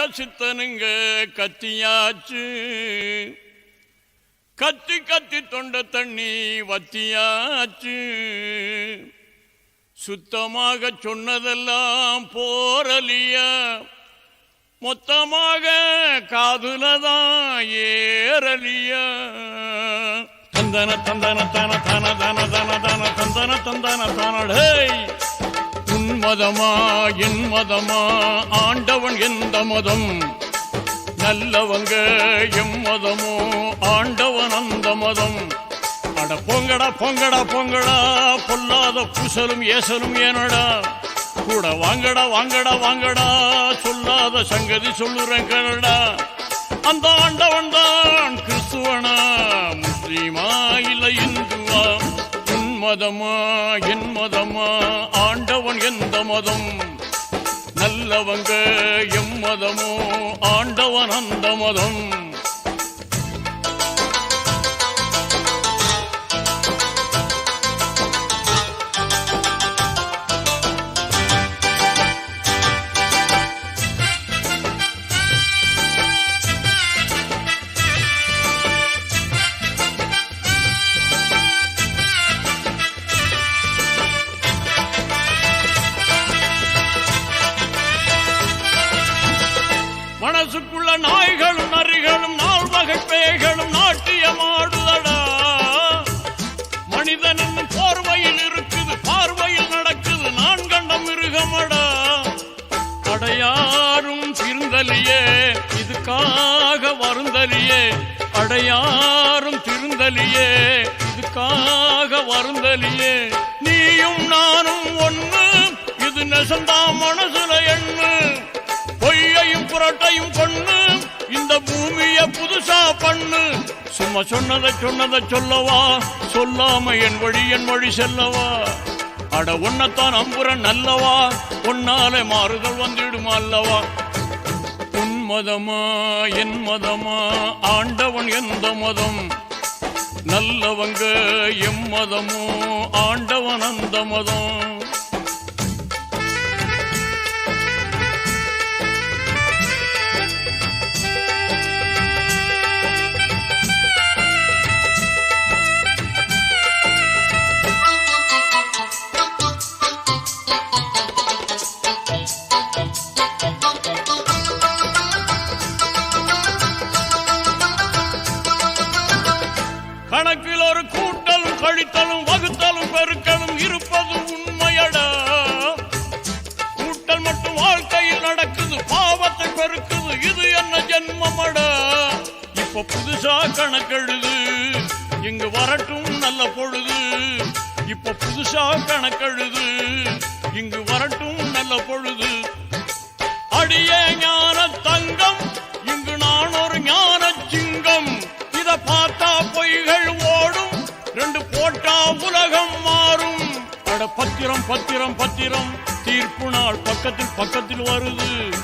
கார்த்திக சித்தனுங்க கத்தியாச்சு கத்தி கத்தி தொண்ட தண்ணி வத்தியாச்சு சுத்தமாக சொன்னதெல்லாம் போரலியா மொத்தமாக காதுலதான் ஏறலியா தந்தன தந்தன தன தன தன தன தன தந்தன தந்தன தனடே மதமா என் மதமா ஆண்டவன் எந்த மதம்? நல்லவங்க எம் மதமோ ஆண்டவன் அந்த மதம்? அட பொங்கடா பொங்கடா பொங்கடா பொல்லாத பூசலும் ஏசலும் ஏனடா? கூட வாங்கடா வாங்கடா வாங்கடா சொல்லாத சங்கதி சொல்லுறேன் கனடா. அந்த ஆண்டவன் தான் கிறிஸ்துவனா முஸ்லீமா இல்லை இந்துவா? மதமா என் மதமா ஆண்டவன் எந்த மதம்? நல்லவங்க எம் மதமோ ஆண்டவன் அந்த மதம். மனசுக்குள்ள நாய்களும் நரிகளும் நாள் வகை பேய்களும் நாட்டியமாடுதடா. மனிதன் போர்வையில் இருக்குது பார்வையில் நடக்குது நான் கண்ட மிருகமடா. அடையாரும் திருந்தலியே இதுக்காக வருந்தலியே. அடையாரும் திருந்தலியே இதுக்காக வருந்தலியே. நீயும் நானும் ஒன்று இது நெசந்தா மனசுல புதுசா பண்ணு. சும்மா சொன்னதை சொன்னதை சொல்லவா? சொல்லாம என் வழி என் வழி செல்லவா? அட உன்னத்தான் அம்புறன் நல்லவா? உன்னாலே மாறுதல் வந்துடுமா அல்லவா? உன் மதமா என் மதமா? ஆண்டவன் எந்த மதம்? நல்லவங்க எம் மதமோ? ஆண்டவன் அந்த மதம்? இப்ப புதுசா கணக்கெழுது. இங்கு வரட்டும் நல்ல பொழுது. இப்ப புதுசா கணக்கெழுது. இங்கு வரட்டும் நல்ல பொழுது. அடிய ஞான தங்கம் இங்கு நான் ஒரு ஞான சிங்கம். இத பார்த்தா பொய்கள் ஓடும் ரெண்டு போட்டா உலகம் மாறும். அட பத்திரம் பத்திரம் பத்திரம் தீர்ப்பு நாள் பக்கத்தில் பக்கத்தில் வருது.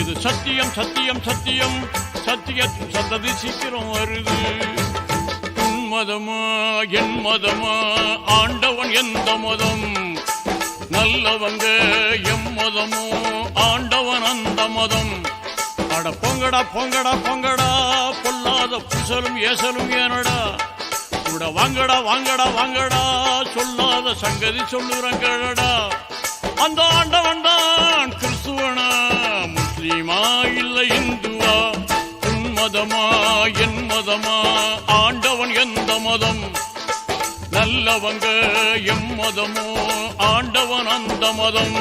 இது சத்தியம் சத்தியம் சத்தியம். சத்தியத்தின் சந்ததி சீக்கிரம் வருது. உன் மதமா என் மதமா? ஆண்டவன் எந்த மதம்? நல்லவங்க எம் மதமோ? ஆண்டவன் அந்த மதம். அட பொங்கடா பொங்கடா பொங்கடா. பொல்லாத புசலும் ஏசலும் ஏனடா. கூட வாங்கடா வாங்கடா வாங்கடா. சொல்லாத சங்கதி சொல்லுறங்கடா அந்த ஆண்டவன் தான் இல்லை இந்துவா உன் மதமா என் மதமா ஆண்டவன் எந்த மதம்? நல்லவங்க எம் மதமோ ஆண்டவன் அந்த மதம்.